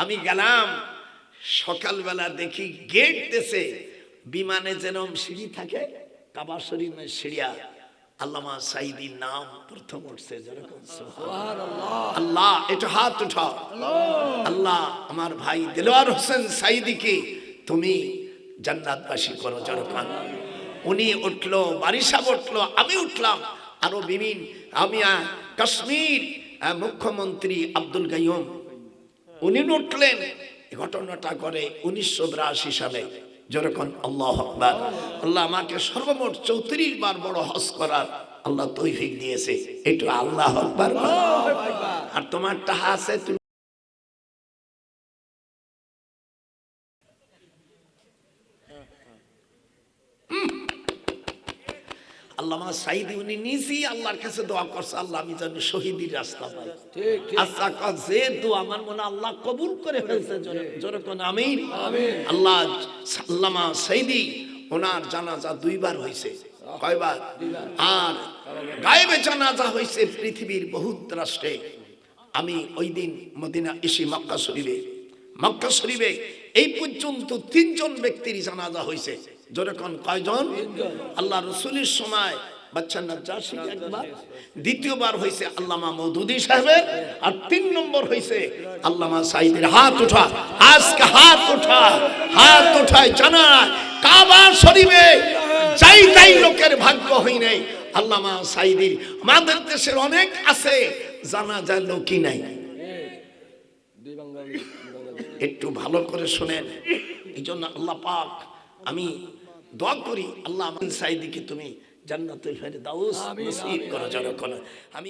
আমি গেলাম, সকালবেলা দেখি গেট দেশে বিমানে যেরম সিঁড়ি থাকে, কাবা শরীফের সিঁড়িয়া আল্লামা সাইদির নাম প্রথম উঠছে, যেরকম আল্লাহ একটু হাত উঠাও। আল্লাহ আমার ভাই দিলওয়ার হোসেন সাইদিকে, তুমি জান্নাতবাসী করো যেরকম উনি উঠল বারিশাব উঠল, আমি উঠলাম। আরও বিভিন্ন আমি কাশ্মীর মুখ্যমন্ত্রী আব্দুল গাইম উনি লুটলেন ঘটনাটা করে উনিশশো বিরাশি সালে। যেরকম আল্লাহ আকবার আল্লাহ আমাকে সর্বমোট চৌত্রিশ বার বড় হজ করার আল্লাহ তৈফিক দিয়েছে। একটু আল্লাহ আকবার। আর তোমার টাহা আছে তুমি আল্লামা সাইদি উনি নিজেই আল্লাহর কাছে দোয়া করছে আল্লাহ আমি যেন শহীদের রাস্তা পাই। আচ্ছা যে দোয়া আমার মনে আল্লাহ কবুল করে ফেলছে জোরে- কোন আমিন? আল্লাহ আল্লামা সাইদি ওনার জানাজা দুইবার হয়েছে কয়বার? আর গায়েবে জানাজা হয়েছে পৃথিবীর বহুত রাষ্ট্রে। আমি ওই দিন মদিনা এসে মক্কা শরীফে মক্কা শরীফে এই পর্যন্ত তিনজন ব্যক্তির জানাজা হয়েছে যেরকম কয়জন? আল্লাহ রসুলের সময় দ্বিতীয়বার আল্লামা সাহেবের, আর তিন নম্বর আল্লামা হাত আজকে হাত হাত জানা যাই লোকের ভাগ্য হই নাই। আল্লামা সাইদির আমাদের দেশের অনেক আছে জানা যায় লোকই নাই। একটু ভালো করে শোনেন এই জন্য আল্লাহ পাক আমি দোয়া করি আল্লাহ সাইদিকে তুমি জান্নাতুল ফেরদাউস নসিব করো জনগণ আমি